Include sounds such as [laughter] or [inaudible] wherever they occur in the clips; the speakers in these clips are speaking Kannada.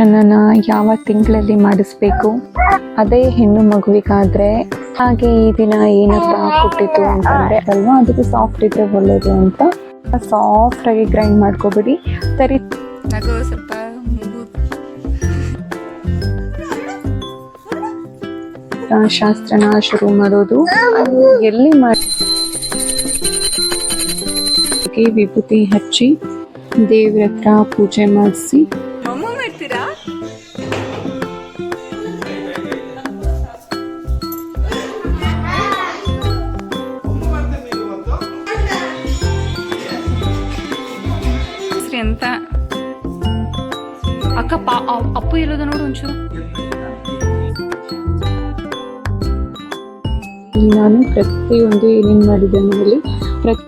ಅನ್ನನ ಯಾವ ತಿಂಗಳಲ್ಲಿ ಮಾಡಿಸ್ಬೇಕು? ಅದೇ ಹೆಣ್ಣು ಮಗುವಿಗಾದ್ರೆ ಹಾಗೆ ಈ ದಿನ ಏನಪ್ಪ ಕೊಟ್ಟಿತ್ತು ಅಂತಂದ್ರೆ ಅಲ್ವಾ? ಅದಕ್ಕೆ ಸಾಫ್ಟ್ ಇದ್ರೆ ಒಳ್ಳೇದು ಅಂತ. ಸಾಫ್ಟ್ ಆಗಿ ಗ್ರೈಂಡ್ ಮಾಡ್ಕೋಬೇಡಿ. ಸರಿ. ಸ್ವಲ್ಪ ಶಾಸ್ತ್ರನ ಶುರು ಮಾಡೋದು. ಎಲ್ಲಿ ಮಾಡಿ ವಿಭೂತಿ ಹಚ್ಚಿ ದೇವ್ರ ಹತ್ರ ಪೂಜೆ ಮಾಡಿಸಿ ಅಕ್ಕ ಪಾ ಅ- ಅಪ್ಪು ಎಲ್ಲದ ನೋಡು ಒಂಚೂರು ನಾನು ಪ್ರತಿಯೊಂದು ಏನೇನು ಮಾಡಿದೆ ಅನ್ನೋದ್ರಲ್ಲಿ ಪ್ರತಿ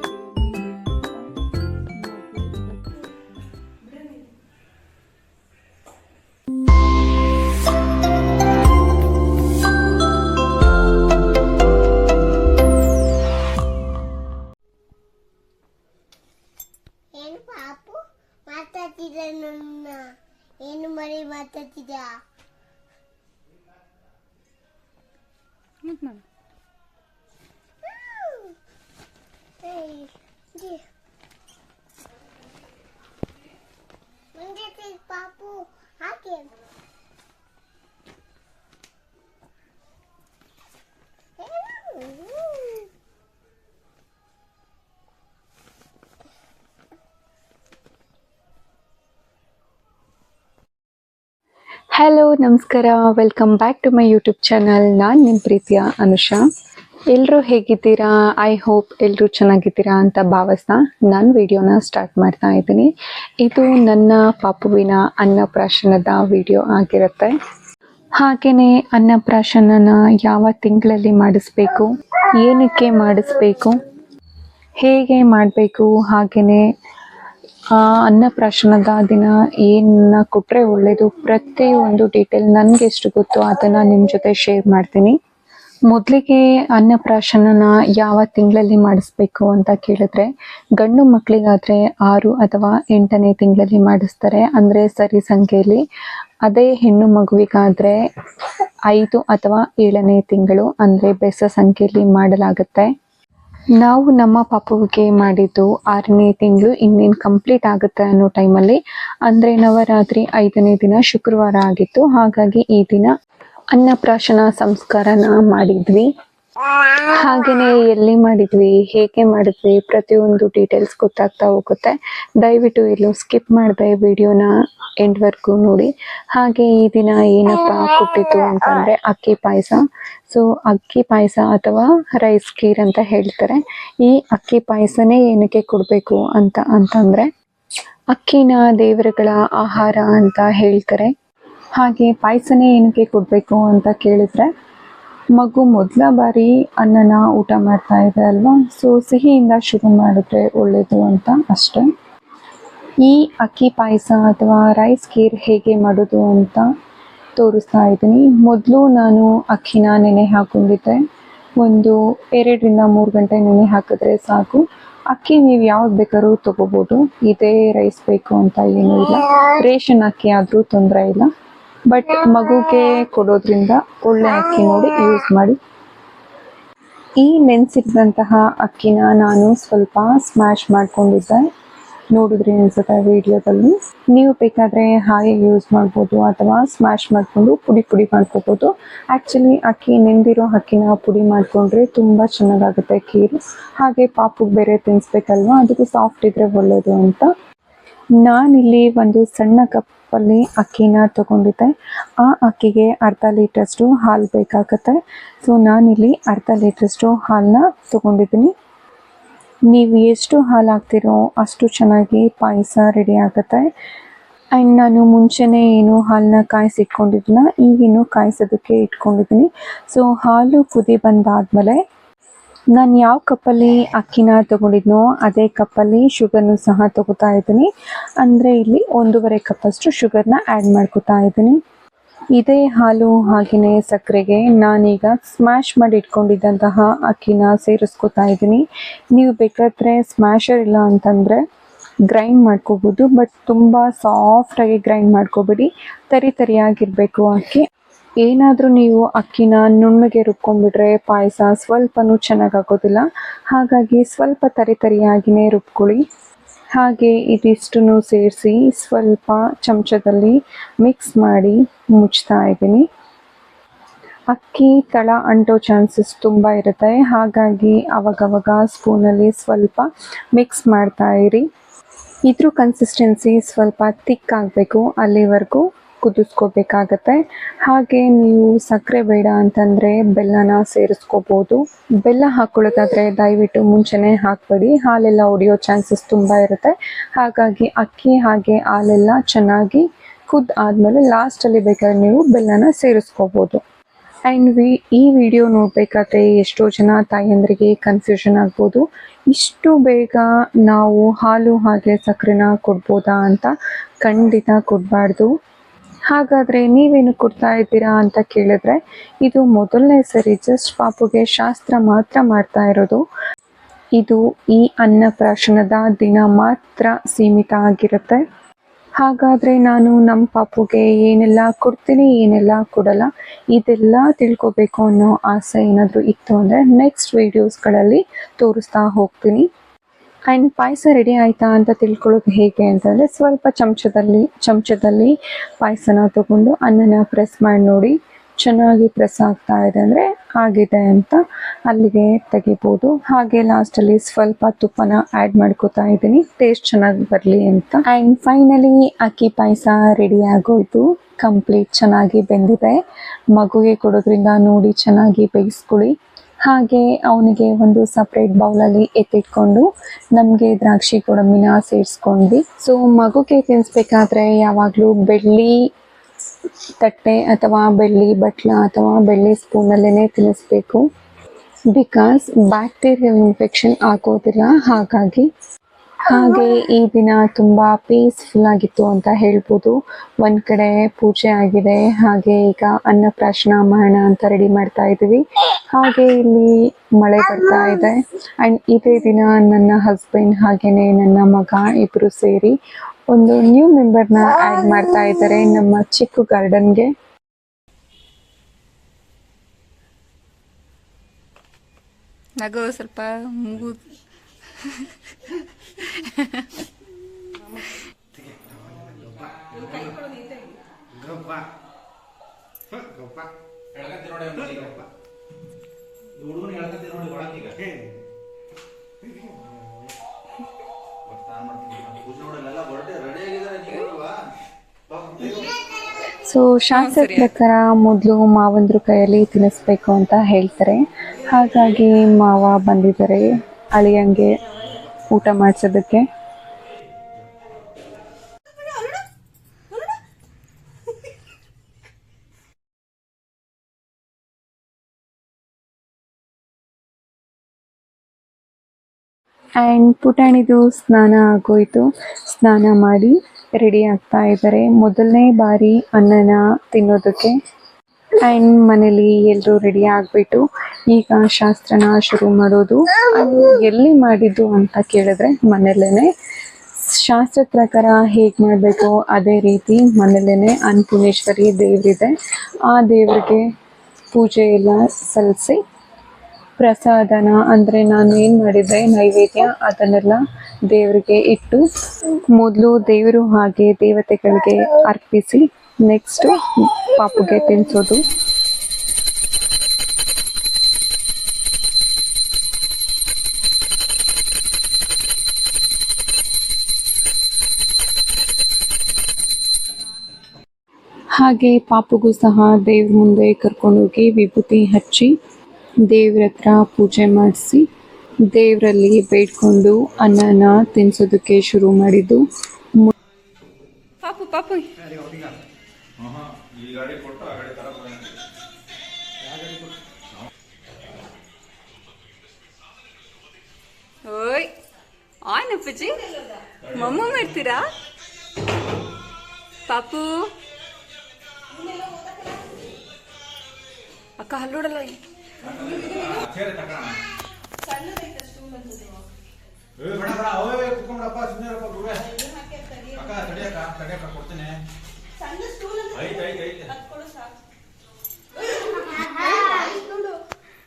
ಏನು ಪಾಪು ಮಾತಾಡ್ತಿದ್ದ ನನ್ನ ಏನು ಮರಿ ಮಾತಾಡ್ತಿದ್ದ ಮುಂದೆ ಪಾಪು ಹಾಕಿ ಹಲೋ ನಮಸ್ಕಾರ. Welcome back to my YouTube channel ನಾನು ನಿಮ್ಮ ಪ್ರೀತಿಯ ಅನುಷಾ. ಎಲ್ಲರೂ ಹೇಗಿದ್ದೀರಾ? ಐ ಹೋಪ್ ಎಲ್ಲರೂ ಚೆನ್ನಾಗಿದ್ದೀರಾ ಅಂತ ಭಾವಿಸ್ತಾ ನಾನು ವಿಡಿಯೋನ ಸ್ಟಾರ್ಟ್ ಮಾಡ್ತಾ ಇದ್ದೀನಿ. ಇದು ನನ್ನ ಪಾಪುವಿನ ಅನ್ನಪ್ರಾಶನದ ವಿಡಿಯೋ ಆಗಿರುತ್ತೆ. ಹಾಗೆಯೇ ಅನ್ನಪ್ರಾಶನನ ಯಾವ ತಿಂಗಳಲ್ಲಿ ಮಾಡಿಸ್ಬೇಕು? ಏನಕ್ಕೆ ಮಾಡಿಸ್ಬೇಕು? ಹೇಗೆ ಮಾಡಬೇಕು? ಹಾಗೆಯೇ ಆ ಅನ್ನಪ್ರಾಶನದ ದಿನ ಏನನ್ನ ಕೊಟ್ಟರೆ ಒಳ್ಳೆಯದು ಪ್ರತಿಯೊಂದು ಡೀಟೇಲ್ ನನಗೆ ಎಷ್ಟು ಗೊತ್ತೋ ಅದನ್ನು ನಿಮ್ಮ ಜೊತೆ ಶೇರ್ ಮಾಡ್ತೀನಿ. ಮೊದಲಿಗೆ ಅನ್ನಪ್ರಾಶನನ ಯಾವ ತಿಂಗಳಲ್ಲಿ ಮಾಡಿಸ್ಬೇಕು ಅಂತ ಕೇಳಿದ್ರೆ, ಗಂಡು ಮಕ್ಕಳಿಗಾದ್ರೆ ಆರು ಅಥವಾ ಎಂಟನೇ ತಿಂಗಳಲ್ಲಿ ಮಾಡಿಸ್ತಾರೆ. ಅಂದರೆ ಸರಿ ಸಂಖ್ಯೆಯಲ್ಲಿ. ಅದೇ ಹೆಣ್ಣು ಮಗುವಿಗಾದರೆ ಐದು ಅಥವಾ ಏಳನೇ ತಿಂಗಳು, ಅಂದರೆ ಬೆಸ ಸಂಖ್ಯೆಯಲ್ಲಿ ಮಾಡಲಾಗುತ್ತೆ. ನಾವು ನಮ್ಮ ಪಾಪುವಿಗೆ ಮಾಡಿದ್ದು ಆರನೇ ತಿಂಗಳು ಇನ್ನೇನು ಕಂಪ್ಲೀಟ್ ಆಗುತ್ತೆ ಅನ್ನೋ ಟೈಮಲ್ಲಿ ಅಂದರೆ ನವರಾತ್ರಿ ಐದನೇ ದಿನ ಶುಕ್ರವಾರ ಆಗಿತ್ತು. ಹಾಗಾಗಿ ಈ ದಿನ ಅನ್ನಪ್ರಾಶನ ಸಂಸ್ಕಾರನ ಮಾಡಿದ್ವಿ. ಹಾಗೆಯೇ ಎಲ್ಲಿ ಮಾಡಿದ್ವಿ, ಹೇಗೆ ಮಾಡಿದ್ವಿ, ಪ್ರತಿಯೊಂದು ಡೀಟೇಲ್ಸ್ ಗೊತ್ತಾಗ್ತಾ ಹೋಗುತ್ತೆ. ದಯವಿಟ್ಟು ಎಲ್ಲೂ ಸ್ಕಿಪ್ ಮಾಡಿದೆ ವಿಡಿಯೋನ ಎಂಡ್ವರೆಗೂ ನೋಡಿ. ಹಾಗೆ ಈ ದಿನ ಏನಪ್ಪ ಕೊಟ್ಟಿತ್ತು ಅಂತಂದರೆ ಅಕ್ಕಿ ಪಾಯಸ. ಸೊ ಅಕ್ಕಿ ಪಾಯಸ ಅಥವಾ ರೈಸ್ ಖೀರ್ ಅಂತ ಹೇಳ್ತಾರೆ. ಈ ಅಕ್ಕಿ ಪಾಯಸನೇ ಏನಕ್ಕೆ ಕೊಡಬೇಕು ಅಂತ ಅಂತಂದರೆ ಅಕ್ಕಿನ ದೇವರುಗಳ ಆಹಾರ ಅಂತ ಹೇಳ್ತಾರೆ. ಹಾಗೆ ಪಾಯಸನೇ ಏನಕ್ಕೆ ಕೊಡಬೇಕು ಅಂತ ಕೇಳಿದ್ರೆ ಮಗು ಮೊದಲ ಬಾರಿ ಅನ್ನನ ಊಟ ಮಾಡ್ತಾ ಇದೆ ಅಲ್ವಾ? ಸೊ ಸಿಹಿಯಿಂದ ಶುರು ಮಾಡಿದ್ರೆ ಒಳ್ಳೆಯದು ಅಂತ ಅಷ್ಟೆ. ಈ ಅಕ್ಕಿ ಪಾಯಸ ಅಥವಾ ರೈಸ್ ಖೀರ್ ಹೇಗೆ ಮಾಡೋದು ಅಂತ ತೋರಿಸ್ತಾ ಇದ್ದೀನಿ. ಮೊದಲು ನಾನು ಅಕ್ಕಿನ ನೆನೆ ಹಾಕೊಂಡಿದ್ದೆ. ಒಂದು ಎರಡರಿಂದ ಮೂರು ಗಂಟೆ ನೆನೆ ಹಾಕಿದ್ರೆ ಸಾಕು. ಅಕ್ಕಿ ನೀವು ಯಾವ್ದು ಬೇಕಾದ್ರೂ ತಗೋಬೋದು. ಇದೇ ರೈಸ್ ಬೇಕು ಅಂತ ಏನೂ ಇಲ್ಲ. ರೇಷನ್ ಅಕ್ಕಿ ಆದರೂ ತೊಂದರೆ ಇಲ್ಲ. ಬಟ್ ಮಗುಗೆ ಕೊಡೋದ್ರಿಂದ ಒಳ್ಳೆ ಅಕ್ಕಿ ನೋಡಿ ಯೂಸ್ ಮಾಡಿ. ಈ ನೆನೆಸಿದಂತಹ ಅಕ್ಕಿನ ನಾನು ಸ್ವಲ್ಪ ಸ್ಮ್ಯಾಶ್ ಮಾಡ್ಕೊಂಡಿದ್ದೆ. ನೋಡಿದ್ರೆ ಅನ್ಸುತ್ತೆ ವಿಡಿಯೋದಲ್ಲಿ ನೀವು ಬೇಕಾದರೆ ಹಾಗೆ ಯೂಸ್ ಮಾಡ್ಬೋದು ಅಥವಾ ಸ್ಮ್ಯಾಶ್ ಮಾಡಿಕೊಂಡು ಪುಡಿ ಪುಡಿ ಮಾಡ್ಕೋಬೋದು. ಆ್ಯಕ್ಚುಲಿ ಅಕ್ಕಿ ನೆಂದಿರೋ ಅಕ್ಕಿನ ಪುಡಿ ಮಾಡಿಕೊಂಡ್ರೆ ತುಂಬ ಚೆನ್ನಾಗಾಗುತ್ತೆ ಖೀರು ಹಾಗೆ ಪಾಪುಗೆ ಬೇರೆ ತಿನ್ನಿಸ್ಬೇಕಲ್ವಾ ಅದಕ್ಕೂ ಸಾಫ್ಟ್ ಇದ್ದರೆ ಒಳ್ಳೆಯದು ಅಂತ. ನಾನಿಲ್ಲಿ ಒಂದು ಸಣ್ಣ ಕಪ್ಪಲ್ಲಿ ಅಕ್ಕಿನ ತಗೊಂಡಿದ್ದೆ. ಆ ಅಕ್ಕಿಗೆ ಅರ್ಧ ಲೀಟ್ರಷ್ಟು ಹಾಲು ಬೇಕಾಗುತ್ತೆ. ಸೊ, ನಾನಿಲ್ಲಿ ಅರ್ಧ ಲೀಟ್ರಷ್ಟು ಹಾಲನ್ನ ತಗೊಂಡಿದ್ದೀನಿ. ನೀವು ಎಷ್ಟು ಹಾಲು ಹಾಕ್ತಿರೋ ಅಷ್ಟು ಚೆನ್ನಾಗಿ ಪಾಯಸ ರೆಡಿ ಆಗುತ್ತೆ. ಆ್ಯಂಡ್ ನಾನು ಮುಂಚೆನೇ ಏನು ಹಾಲನ್ನ ಕಾಯಿಸಿಟ್ಕೊಂಡಿದ್ದನ್ನ ಈಗಿನ್ನು ಕಾಯಿಸೋದಕ್ಕೆ ಇಟ್ಕೊಂಡಿದ್ದೀನಿ. ಸೊ, ಹಾಲು ಕುದಿ ಬಂದಾದಮೇಲೆ ನಾನು ಯಾವ ಕಪ್ಪಲ್ಲಿ ಅಕ್ಕಿನ ತಗೊಂಡಿದ್ನೋ ಅದೇ ಕಪ್ಪಲ್ಲಿ ಶುಗರ್ನು ಸಹ ತಗೋತಾ ಇದ್ದೀನಿ. ಅಂದರೆ ಇಲ್ಲಿ ಒಂದೂವರೆ ಕಪ್ಪಷ್ಟು ಶುಗರ್ನ ಆ್ಯಡ್ ಮಾಡ್ಕೋತಾ ಇದ್ದೀನಿ. ಇದೇ ಹಾಲು ಹಾಗೆಯೇ ಸಕ್ಕರೆಗೆ ನಾನೀಗ ಸ್ಮ್ಯಾಶ್ ಮಾಡಿ ಇಟ್ಕೊಂಡಿದ್ದಂತಹ ಅಕ್ಕಿನ ಸೇರಿಸ್ಕೊತಾ ಇದ್ದೀನಿ. ನೀವು ಬೇಕಾದರೆ ಸ್ಮ್ಯಾಶರ್ ಇಲ್ಲ ಅಂತಂದರೆ ಗ್ರೈಂಡ್ ಮಾಡ್ಕೋಬೋದು ಬಟ್ ತುಂಬ ಸಾಫ್ಟಾಗಿ ಗ್ರೈಂಡ್ ಮಾಡ್ಕೋಬೇಡಿ. ತರಿ ತರಿಯಾಗಿರಬೇಕು ಅಕ್ಕಿ. ಏನಾದರೂ ನೀವು ಅಕ್ಕಿನ ನುಣ್ಣಗೆ ರುಬ್ಕೊಂಡ್ಬಿಟ್ರೆ ಪಾಯಸ ಸ್ವಲ್ಪನೂ ಚೆನ್ನಾಗಾಗೋದಿಲ್ಲ. ಹಾಗಾಗಿ ಸ್ವಲ್ಪ ತರಿ ತರಿಯಾಗಿಯೇ ರುಬ್ಕೊಳ್ಳಿ. ಹಾಗೆ ಇದಿಷ್ಟನ್ನು ಸೇರಿಸಿ ಸ್ವಲ್ಪ ಚಮಚದಲ್ಲಿ ಮಿಕ್ಸ್ ಮಾಡಿ ಮುಚ್ತಾ ಇದ್ದೀನಿ. ಅಕ್ಕಿ ತಳ ಅಂಟೋ ಚಾನ್ಸಸ್ ತುಂಬ ಇರುತ್ತೆ. ಹಾಗಾಗಿ ಅವಾಗವಾಗ ಸ್ಪೂನಲ್ಲಿ ಸ್ವಲ್ಪ ಮಿಕ್ಸ್ ಮಾಡ್ತಾ ಇರಿ. ಇದ್ರ ಕನ್ಸಿಸ್ಟೆನ್ಸಿ ಸ್ವಲ್ಪ ತಿಕ್ ಆಗಬೇಕು ಅಲ್ಲಿವರೆಗೂ. ಕುದಿಸ್ಕೋಬೇಕಾಗತ್ತೆ. ಹಾಗೆ ನೀವು ಸಕ್ಕರೆ ಬೇಡ ಅಂತಂದರೆ ಬೆಲ್ಲನ ಸೇರಿಸ್ಕೋಬೋದು. ಬೆಲ್ಲ ಹಾಕ್ಕೊಳ್ಳೋದಾದರೆ ದಯವಿಟ್ಟು ಮುಂಚೆನೇ ಹಾಕಬೇಡಿ. ಹಾಲೆಲ್ಲ ಒಡೆಯೋ ಚಾನ್ಸಸ್ ತುಂಬ ಇರುತ್ತೆ. ಹಾಗಾಗಿ ಅಕ್ಕಿ ಹಾಗೆ ಹಾಲೆಲ್ಲ ಚೆನ್ನಾಗಿ ಕುದ್ದು ಆದಮೇಲೆ ಲಾಸ್ಟಲ್ಲಿ ಬೇಕಾದ್ರೆ ನೀವು ಬೆಲ್ಲನ ಸೇರಿಸ್ಕೋಬೋದು. ಆ್ಯಂಡ್ ವಿ ಈ ವಿಡಿಯೋ ನೋಡಬೇಕಾದ್ರೆ ಎಷ್ಟೋ ಜನ ತಾಯಂದ್ರಿಗೆ ಕನ್ಫ್ಯೂಷನ್ ಆಗ್ಬೋದು. ಇಷ್ಟು ಬೇಗ ನಾವು ಹಾಲು ಹಾಗೆ ಸಕ್ಕರೆನ ಕೊಡ್ಬೋದಾ ಅಂತ ಖಂಡಿತ ಕೊಡಬಾರ್ದು. ಹಾಗಾದರೆ ನೀವೇನು ಕೊಡ್ತಾ ಇದ್ದೀರಾ ಅಂತ ಕೇಳಿದ್ರೆ, ಇದು ಮೊದಲನೇ ಸರಿ ಜಸ್ಟ್ ಪಾಪುಗೆ ಶಾಸ್ತ್ರ ಮಾತ್ರ ಮಾಡ್ತಾ ಇರೋದು. ಇದು ಈ ಅನ್ನಪ್ರಾಶನದ ದಿನ ಮಾತ್ರ ಸೀಮಿತ ಆಗಿರುತ್ತೆ. ಹಾಗಾದರೆ ನಾನು ನಮ್ಮ ಪಾಪುಗೆ ಏನೆಲ್ಲ ಕೊಡ್ತೀನಿ, ಏನೆಲ್ಲ ಕೊಡಲ್ಲ, ಇದೆಲ್ಲ ತಿಳ್ಕೊಬೇಕು ಅನ್ನೋ ಆಸೆ ಏನಾದರೂ ಇತ್ತು ಅಂದರೆ ನೆಕ್ಸ್ಟ್ ವೀಡಿಯೋಸ್ಗಳಲ್ಲಿ ತೋರಿಸ್ತಾ ಹೋಗ್ತೀನಿ. ಆ್ಯಂಡ್ ಪಾಯಸ ರೆಡಿ ಆಯಿತಾ ಅಂತ ತಿಳ್ಕೊಳ್ಳೋದು ಹೇಗೆ ಅಂತಂದರೆ ಸ್ವಲ್ಪ ಚಮಚದಲ್ಲಿ ಚಮಚದಲ್ಲಿ ಪಾಯಸನ ತಗೊಂಡು ಅನ್ನನ ಪ್ರೆಸ್ ಮಾಡಿ ನೋಡಿ ಚೆನ್ನಾಗಿ ಪ್ರೆಸ್ ಆಗ್ತಾ ಇದೆ ಅಂದರೆ ಆಗಿದೆ ಅಂತ ಅಲ್ಲಿಗೆ ತೆಗಿಬೋದು. ಹಾಗೆ ಲಾಸ್ಟಲ್ಲಿ ಸ್ವಲ್ಪ ತುಪ್ಪನ ಆ್ಯಡ್ ಮಾಡ್ಕೋತಾ ಇದ್ದೀನಿ. ಟೇಸ್ಟ್ ಚೆನ್ನಾಗಿ ಬರಲಿ ಅಂತ. ಆ್ಯಂಡ್ ಫೈನಲಿ ಅಕ್ಕಿ ಪಾಯಸ ರೆಡಿ ಆಗೋಯ್ತು. ಕಂಪ್ಲೀಟ್ ಚೆನ್ನಾಗಿ ಬೆಂದಿದೆ. ಮಗುಗೆ ಕೊಡೋದ್ರಿಂದ ನೋಡಿ ಚೆನ್ನಾಗಿ ಬೇಯಿಸ್ಕೊಳ್ಳಿ. ಹಾಗೆ ಅವನಿಗೆ ಒಂದು ಸಪ್ರೇಟ್ ಬೌಲಲ್ಲಿ ಎತ್ತಿಟ್ಕೊಂಡು ನಮಗೆ ದ್ರಾಕ್ಷಿ ಗೋಡಂಬಿನ ಸೇರಿಸ್ಕೊಂಡ್ವಿ. ಸೊ ಮಗುಗೆ ತಿನ್ನಿಸ್ಬೇಕಾದ್ರೆ ಯಾವಾಗಲೂ ಬೆಳ್ಳಿ ತಟ್ಟೆ ಅಥವಾ ಬೆಳ್ಳಿ ಬಟ್ಲ ಅಥವಾ ಬೆಳ್ಳಿ ಸ್ಪೂನಲ್ಲೇ ತಿನ್ನಿಸ್ಬೇಕು ಬಿಕಾಸ್ ಬ್ಯಾಕ್ಟೀರಿಯಲ್ ಇನ್ಫೆಕ್ಷನ್ ಆಗೋದಿಲ್ಲ, ಹಾಗಾಗಿ ಹಾಗೆ ಈ ದಿನ ತುಂಬ ಪೀಸ್ಫುಲ್ ಆಗಿತ್ತು ಅಂತ ಹೇಳ್ಬೋದು. ಒಂದ್ ಕಡೆ ಪೂಜೆ ಆಗಿದೆ. ಹಾಗೆ ಈಗ ಅನ್ನಪ್ರಾಶನ ಮಾಡೋಣ ಅಂತ ರೆಡಿ ಮಾಡ್ತಾ ಇದೀವಿ ಹಾಗೆ ಇಲ್ಲಿ ಮಳೆ ಬರ್ತಾ ಇದೆ. ಅಂಡ್ ಇದೇ ದಿನ ನನ್ನ ಹಸ್ಬೆಂಡ್ ಹಾಗೇನೆ ನನ್ನ ಮಗ ಇಬ್ರು ಸೇರಿ ಒಂದು ನ್ಯೂ ಮೆಂಬರ್ನ ಆ್ಯಡ್ ಮಾಡ್ತಾ ಇದ್ದಾರೆ ನಮ್ಮ ಚಿಕ್ಕ ಗಾರ್ಡನ್ಗೆ ನಗೋ ಸ್ವಲ್ಪ ಮೂಗು. [laughs] ಸೊ ಶಾಸ್ತ್ರ ಪ್ರಕಾರ ಮೊದಲು ಮಾವಂದ್ರ ಕೈಯಲ್ಲಿ ತಿನ್ನಿಸ್ಬೇಕು ಅಂತ ಹೇಳ್ತಾರೆ. ಹಾಗಾಗಿ ಮಾವ ಬಂದಿದ್ದಾರೆ. ಅಳಿಯಂಗೆ ಊಟ ಮಾಡಿಸೋದಕ್ಕೆ. ಆ್ಯಂಡ್ ಪುಟಾಣಿದು ಸ್ನಾನ ಆಗೋಯಿತು. ಸ್ನಾನ ಮಾಡಿ ರೆಡಿ ಆಗ್ತಾ ಇದ್ದಾರೆ. ಮೊದಲನೇ ಬಾರಿ ಅನ್ನನ ತಿನ್ನೋದಕ್ಕೆ. ಆ್ಯಂಡ್ ಮನೇಲಿ ಎಲ್ಲರೂ ರೆಡಿ ಆಗಿಬಿಟ್ಟು ಈಗ ಶಾಸ್ತ್ರನ ಶುರು ಮಾಡೋದು. ಅದು ಎಲ್ಲಿ ಮಾಡಿದ್ದು ಅಂತ ಕೇಳಿದ್ರೆ ಮನೇಲೇ ಶಾಸ್ತ್ರ ಪ್ರಕಾರ ಹೇಗೆ ಮಾಡಬೇಕು ಅದೇ ರೀತಿ ಮನೇಲೇ ಅನ್ನಪೂರ್ಣೇಶ್ವರಿ ದೇವರಿದೆ. ಆ ದೇವರಿಗೆ ಪೂಜೆ ಎಲ್ಲ ಸಲ್ಲಿಸಿ ಪ್ರಸಾದನ ಅಂದರೆ ನಾನು ಏನು ಮಾಡಿದ್ದೆ, ನೈವೇದ್ಯ ಅದನ್ನೆಲ್ಲ ದೇವರಿಗೆ ಇಟ್ಟು ಮೊದಲು ದೇವರು ಹಾಗೆ ದೇವತೆಗಳಿಗೆ ಅರ್ಪಿಸಿ ನೆಕ್ಸ್ಟು ಪಾಪುಗೆ ತಿನ್ಸೋದು. ಹಾಗೆ ಪಾಪುಗೂ ಸಹ ದೇವ್ರ ಮುಂದೆ ಕರ್ಕೊಂಡೋಗಿ ವಿಭೂತಿ ಹಚ್ಚಿ, ದೇವ್ರ ಹತ್ರ ಪೂಜೆ ಮಾಡಿಸಿ, ದೇವರಲ್ಲಿ ಬೇಡ್ಕೊಂಡು ಅನ್ನನ ತಿನ್ಸೋದಕ್ಕೆ ಶುರು ಮಾಡಿದ್ದು. ಪಾಪು ಪಾಪು. ಈ ಗಾಡಿ ಕೊಟ್ಟು ಆ ಗಾಡಿ ತರ ಓಯ್ ಅಪ್ಪಾಜಿ ಮಮ್ಮ ಮಾಡ್ತೀರಾ? ಪಾಪು. ಅಕ್ಕ ಹಲ್ಲೋಡಲ್ಲ ಕೊಡ್ತೀನಿ.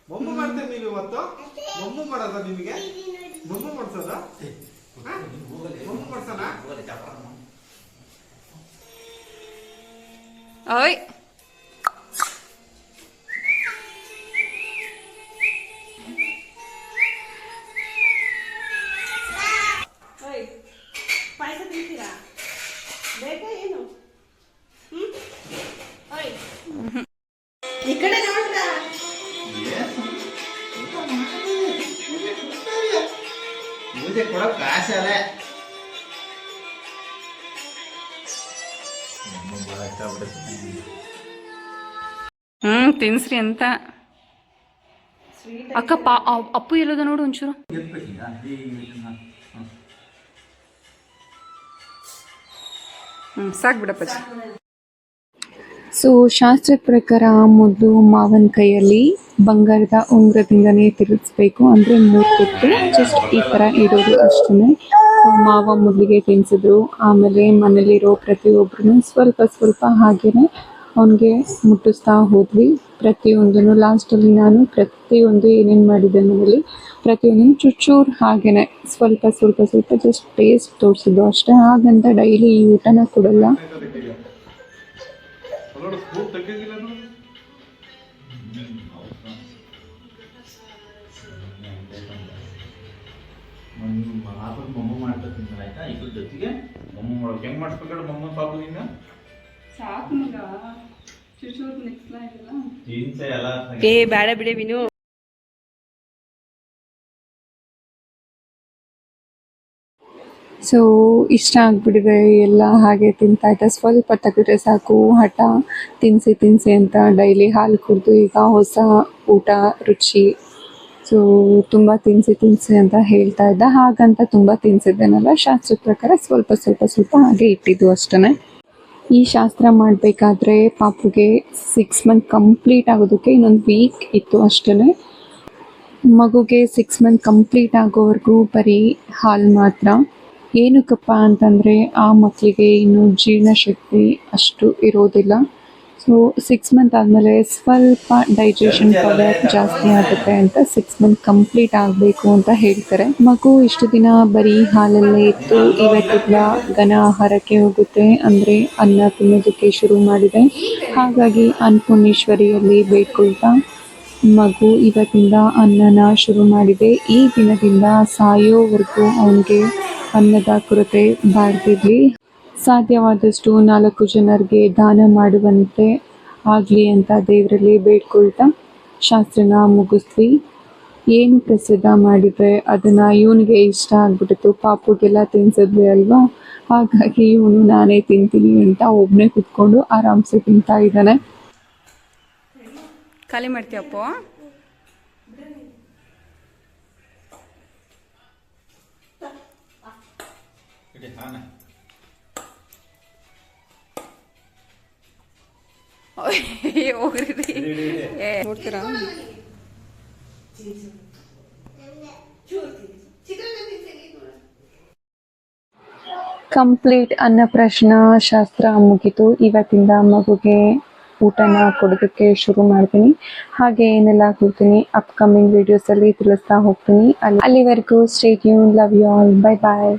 ಬೊಂಬು ಮಾಡ್ತೇನೆ ನೀವು ಇವತ್ತು? ಬೊಂಬು ಮಾಡೋದ ನಿಮಗೆ? ಬೊಂಬು ಮಾಡ್ಸೋದ? ಬೊಂಬು ಮಾಡ್ಸೋಣ ಓಯ್ ಪಾಯಸ ತಿಂತೀರಾ? ಬೇಕಾ ಏನು? ಈ ಕಡೆ ಹ್ಮ್ ತಿನ್ಸ್ರಿ ಅಂತ. ಅಕ್ಕ ಪಾ ಅಪ್ಪು ಎಲ್ಲದ ನೋಡು ಒಂಚೂರು. ಹ್ಮ್. ಸಾಕ್ ಬಿಡಪ್ಪಾಜಿ. ಸೊ ಶಾಸ್ತ್ರದ ಪ್ರಕಾರ ಮೊದಲು ಮಾವನ ಕೈಯಲ್ಲಿ ಬಂಗಾರದ ಉಂಗ್ರದಿಂದನೇ ತಿರುಗಿಸ್ಬೇಕು ಅಂದರೆ ಮೂರ್ತಿಗೆ ಜಸ್ಟ್ ಈ ಥರ ಇಡೋದು ಅಷ್ಟೇ ಮಾವ ಮೊದಲಿಗೆ ತಿನ್ಸಿದ್ರು, ಆಮೇಲೆ ಮನೇಲಿರೋ ಪ್ರತಿಯೊಬ್ಬರು ಸ್ವಲ್ಪ ಸ್ವಲ್ಪ ಹಾಗೆಯೇ ಅವನಿಗೆ ಮುಟ್ಟಿಸ್ತಾ ಹೋದ್ವಿ. ಪ್ರತಿಯೊಂದನ್ನು ಲಾಸ್ಟಲ್ಲಿ ನಾನು ಪ್ರತಿಯೊಂದು ಏನೇನು ಮಾಡಿದ್ದೆ ಮನೇಲಿ, ಪ್ರತಿಯೊಂದನ್ನು ಚೂಚೂರು ಹಾಗೇನೆ. ಸ್ವಲ್ಪ ಸ್ವಲ್ಪ ಸ್ವಲ್ಪ ಜಸ್ಟ್ ಟೇಸ್ಟ್ ತೋರಿಸಿದ್ದು ಅಷ್ಟೇ. ಹಾಗಂತ ಡೈಲಿ ಈ ಊಟನ ಕೊಡಲ್ಲ. ಸ್ಪೂನ್ ತೆಗಿಯೋದಿಲ್ಲ ನೋಡಿ ಹಾಕೊಂಡು ಮೊಮ್ಮ ಮಾಡ್ತೀನಿ ಆಯ್ತಾ? ಇದ್ರ ಜೊತೆಗೆ ಮೊಮ್ಮ ಮಾಡೋಕೆ ಹೆಂಗ್ ಮಾಡಿಸ್ಬೇಕು ಮೊಮ್ಮ ಪಾಪುದಿಂದ ಸಾಕು ಮಗ. ಚೂಚೂರು ನೆಕ್ಸ್ಟ್ ಹಿಂಸೆ ಎಲ್ಲ ಏ ಬೇಡ ಬಿಡೆ ವಿನು. ಸೊ ಇಷ್ಟ ಆಗ್ಬಿಟ್ಟಿದೆ ಎಲ್ಲ ಹಾಗೆ ತಿಂತಾ ಇದ್ದೆ. ಸ್ವಲ್ಪ ತೆಗೆದ್ರೆ ಸಾಕು, ಹಠ ತಿನ್ಸಿ ತಿನ್ಸಿ ಅಂತ ಡೈಲಿ ಹಾಲು ಕುಡಿದು ಈಗ ಹೊಸ ಊಟ, ರುಚಿ. ಸೊ ತುಂಬ ತಿನ್ಸಿ ತಿನ್ಸಿ ಅಂತ ಹೇಳ್ತಾ ಇದ್ದ. ಹಾಗಂತ ತುಂಬ ತಿನ್ಸಿದ್ದೇನಲ್ಲ, ಶಾಸ್ತ್ರದ ಪ್ರಕಾರ ಸ್ವಲ್ಪ ಸ್ವಲ್ಪ ಸ್ವಲ್ಪ ಹಾಗೆ ಇಟ್ಟಿದ್ದು ಅಷ್ಟೇ ಈ ಶಾಸ್ತ್ರ ಮಾಡಬೇಕಾದ್ರೆ ಪಾಪುಗೆ ಸಿಕ್ಸ್ ಮಂತ್ ಕಂಪ್ಲೀಟ್ ಆಗೋದಕ್ಕೆ ಇನ್ನೊಂದು ವೀಕ್ ಇತ್ತು ಅಷ್ಟೇ ಮಗುಗೆ ಸಿಕ್ಸ್ ಮಂತ್ ಕಂಪ್ಲೀಟ್ ಆಗೋವರೆಗೂ ಬರೀ ಹಾಲು ಮಾತ್ರ. ಏನಕ್ಕಪ್ಪ ಅಂತಂದರೆ ಆ ಮಕ್ಕಳಿಗೆ ಇನ್ನು ಜೀರ್ಣಶಕ್ತಿ ಅಷ್ಟು ಇರೋದಿಲ್ಲ. ಸೊ ಸಿಕ್ಸ್ ಮಂತ್ ಆದಮೇಲೆ ಸ್ವಲ್ಪ ಡೈಜೆಷನ್ ಪವರ್ ಜಾಸ್ತಿ ಆಗುತ್ತೆ ಅಂತ ಸಿಕ್ಸ್ ಮಂತ್ ಕಂಪ್ಲೀಟ್ ಆಗಬೇಕು ಅಂತ ಹೇಳ್ತಾರೆ. ಮಗು ಇಷ್ಟು ದಿನ ಬರೀ ಹಾಲಲ್ಲೇ ಇತ್ತು ಇವತ್ತಿಂದ ಘನ ಆಹಾರಕ್ಕೆ ಹೋಗುತ್ತೆ ಅಂದರೆ ಅನ್ನ ತಿನ್ನೋದಕ್ಕೆ ಶುರು ಮಾಡಿದೆ. ಹಾಗಾಗಿ ಅನ್ನಪೂರ್ಣೇಶ್ವರಿಯಲ್ಲಿ ಬೇಡ್ಕೊಳ್ತಾ ಮಗು ಇವತ್ತಿಂದ ಅನ್ನನ ಶುರು ಮಾಡಿದೆ. ಈ ದಿನದಿಂದ ಸಾಯೋವರೆಗೂ ಅವನಿಗೆ ಅನ್ನದ ಕೊರತೆ ಬಾಡ್ತಿರ್ಲಿ ಸಾಧ್ಯವಾದಷ್ಟು ನಾಲ್ಕು ಜನರಿಗೆ ದಾನ ಮಾಡುವಂತೆ ಆಗಲಿ ಅಂತ ದೇವರಲ್ಲಿ ಬೇಡ್ಕೊಳ್ತಾ ಶಾಸ್ತ್ರನ ಮುಗಿಸ್ವಿ ಏನು ಪ್ರಸಿದ್ಧ ಮಾಡಿದ್ರೆ ಅದನ್ನು ಇವನಿಗೆ ಇಷ್ಟ ಆಗ್ಬಿಟ್ಟಿತ್ತು ಪಾಪುಗೆಲ್ಲ ತಿನ್ಸಿದ್ವಿ ಅಲ್ವಾ? ಹಾಗಾಗಿ ಇವನು ನಾನೇ ತಿಂತೀನಿ ಅಂತ ಒಬ್ಬನೇ ಕುತ್ಕೊಂಡು ಆರಾಮ್ಸೆ ತಿಂತಾ ಇದ್ದಾನೆ. ಖಾಲಿ ಮಾಡ್ತೀಯಪ್ಪ? ಇಡಿ ಹಾನ ಹೋಗ್ರಿ ಏ ನೋಡ್ತೀರಾ ಕಂಪ್ಲೀಟ್ ಅನ್ನಪ್ರಶ್ನ ಶಾಸ್ತ್ರ ಮುಗಿತು. ಇವತ್ತಿಂದ ಮಗುಗೆ ಊಟನ ಕೊಡೋದಕ್ಕೆ ಶುರು ಮಾಡ್ತೀನಿ. ಹಾಗೆ ಏನೆಲ್ಲ ಕೊಡ್ತೀನಿ ಅಪ್ಕಮಿಂಗ್ ವಿಡಿಯೋಸಲ್ಲಿ ತಿಳಿಸ್ತಾ ಹೋಗ್ತೀನಿ. ಅಲ್ಲಿ ಅಲ್ಲಿವರೆಗೂ state you love you all bye bye